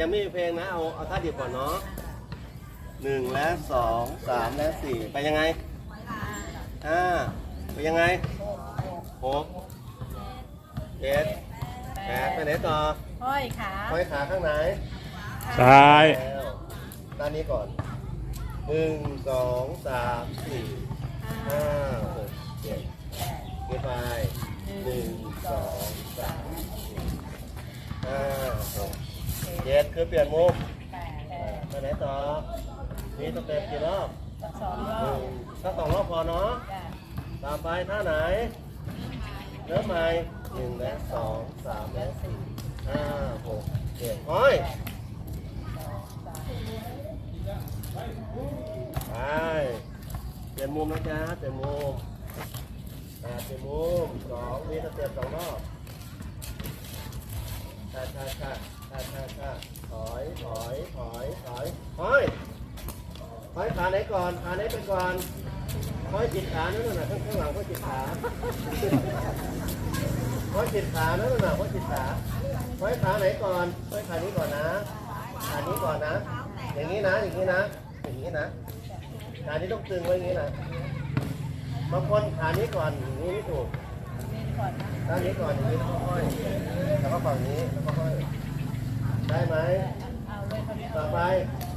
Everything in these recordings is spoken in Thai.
ยังไม่มีเพลงนะ เอาเอาท่าเดียวก่อนเนาะหนึ่งและสองสามและสี่ไปยังไงห้าไปยังไงหกเจ็ดแปดไปไหนต่อห้อยขาห้อยขาข้างไหนซ้ายแล้วด้านนี้ก่อนหนึ่งสองสามสี่ห้าหกเจ็ดเก็บไปหนึ่งสองสามสี่ห้าหกเจ็ดคือเปลี่ยนมุมแปดไปไหนต่อมีสเต็ปกี่รอบสองรอบถ้าสองรอบพอเนาะจ้ะต่อไปท่าไหนเริ่มใหม่หนึ่งและสองสามและสี่ห้าหกเจ็ดห้อยไปเปลี่ยนมุมนะจ๊ะเปลี่ยนมุมอ่าเปลี่ยนมุมสองมีสเต็ปสองรอบชาชาชาชาชาชา ถอยถอยถอยถอยถอยถอยขาไหนก่อนขาไหนไปก่อนถอยจิตขานั่นน่ะข้างข้างหลังถอยจิตขาถอยจิตขานั่นน่ะถอยจิตขาถอยขาไหนก่อนถอยขานี้ก่อนนะขานี้ก่อนนะ อย่างนี้นะอย่างนี้นะอย่างนี้นะขานี้ต้องตึงไว้อย่างนี้นะบางคนขานี้ก่อนอย่างนี้ไม่ถูกด้านนี้ก่อนอย่างนี้แล้วก็ค่อยแล้วก็ฝั่งนี้แล้วก็ค่อย ได้ไหมเอาเลยคนนี้ต่อไป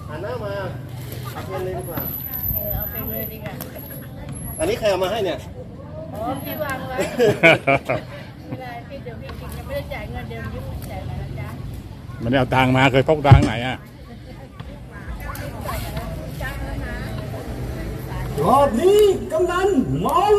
หันหน้ามาเอาเพียนเลยดีกว่า เออเอาไปเลยดีกว่าอันนี้ใครเอามาให้เนี่ย อ๋อพี่วางไว้ไม่ได้พี่เดี๋ยวพี่กินยังไม่ได้จ่ายเงินเดือนยุ่งจ่ายมานะจ๊ะมันได้เอาตังค์มาเคยพกตังค์ไหนอะจ้างแล้วนะรอบนี้กำนันมอง